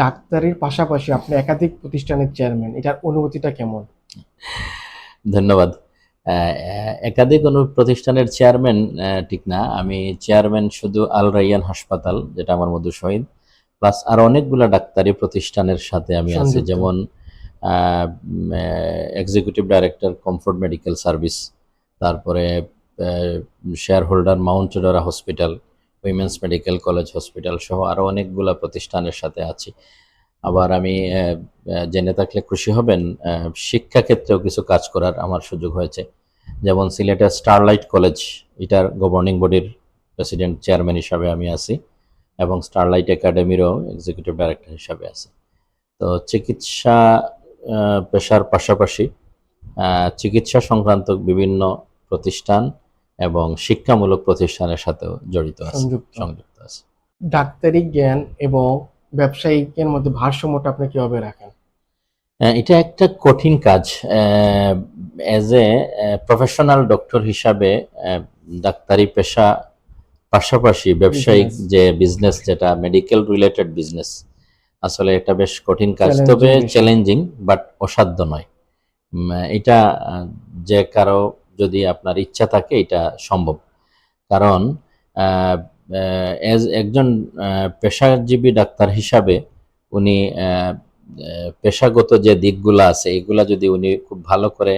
ডাক্তারির পাশাপাশি আপনি একাধিক প্রতিষ্ঠানের চেয়ারম্যান এটার অনুভূতিটা কেমন? ধন্যবাদ। একাধিক কোনো প্রতিষ্ঠানের চেয়ারম্যান ঠিক না। আমি চেয়ারম্যান শুধু আল রাইয়ান হাসপাতাল যেটা আমার মধু শহীদ প্লাস আর অনেকগুলো ডাক্তারি প্রতিষ্ঠানের সাথে আমি আছি। যেমন executive director Comfort Medical Service তারপরে share holder Mount Hospital Women's Medical College Hospital সহ আরও অনেকগুলো প্রতিষ্ঠানের সাথে আছি। আবার আমি জেনে থাকলে খুশি হবেন আহ, শিক্ষা ক্ষেত্রেও কিছু কাজ করার আমার সুযোগ হয়েছে। যেমন সিলেটের স্টারলাইট কলেজ এটার গভর্নিং বডির প্রেসিডেন্ট চেয়ারম্যান হিসাবে আমি আছি এবং স্টারলাইট একাডেমিরও এক্সিকিউটিভ ডাইরেক্টর হিসাবে আছি। তো চিকিৎসা পেশার পাশাপাশি চিকিৎসা সংক্রান্ত বিভিন্ন প্রতিষ্ঠান এবং শিক্ষামূলক প্রতিষ্ঠানের সাথেও জড়িত আছে সংযুক্ত। আছে। ডাক্তারি জ্ঞান এবং ব্যবসায়িকের মধ্যে ভারসাম্যটা আপনি কীভাবে রাখেন? এটা একটা কঠিন কাজ। অ্যাজ এ প্রফেশনাল ডক্টর হিসাবে ডাক্তারি পেশা পাশাপাশি ব্যবসায়িক যে বিজনেস যেটা মেডিকেল রিলেটেড বিজনেস আসলে এটা বেশ কঠিন কাজ। তবে চ্যালেঞ্জিং বাট অসাধ্য নয়। এটা যে কারও যদি আপনার ইচ্ছা থাকে এটা সম্ভব। কারণ একজন পেশাজীবী ডাক্তার হিসাবে উনি পেশাগত যে দিকগুলো আছে, এগুলা যদি উনি খুব ভালো করে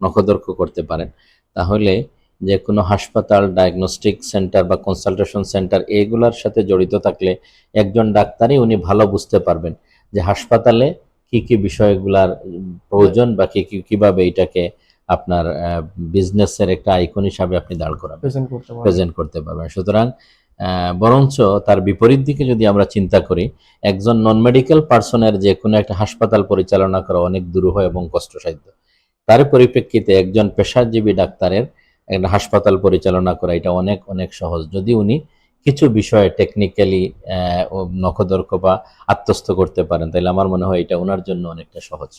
নখদর্ক করতে পারেন, তাহলে যে কোনো হাসপাতাল ডায়াগনস্টিক সেন্টার বা কনসালটেশন সেন্টার এইগুলার সাথে জড়িত থাকলে একজন ডাক্তারই উনি ভালো বুঝতে পারবেন যে হাসপাতালে কি কি বিষয়গুলার প্রয়োজন বা কি, কীভাবে এটাকে আপনার বিজনেসের একটা আইকন হিসাবে আপনি দাঁড় করাবেন। প্রেজেন্ট করতে পারবেন। সুতরাং বরঞ্চ তার বিপরীত দিকে যদি আমরা চিন্তা করি একজন নন মেডিকেল পার্সনের যে কোনো একটা হাসপাতাল পরিচালনা করা অনেক দুরূহ এবং কষ্টসাধ্য। তার পরিপ্রেক্ষিতে একজন পেশাজীবী ডাক্তারের একটা হাসপাতাল পরিচালনা করা এটা অনেক অনেক সহজ। যদি উনি কিছু বিষয়ে টেকনিক্যালি নখদর্ক বা আত্মস্থ করতে পারেন তাহলে আমার মনে হয় এটা ওনার জন্য অনেকটা সহজ।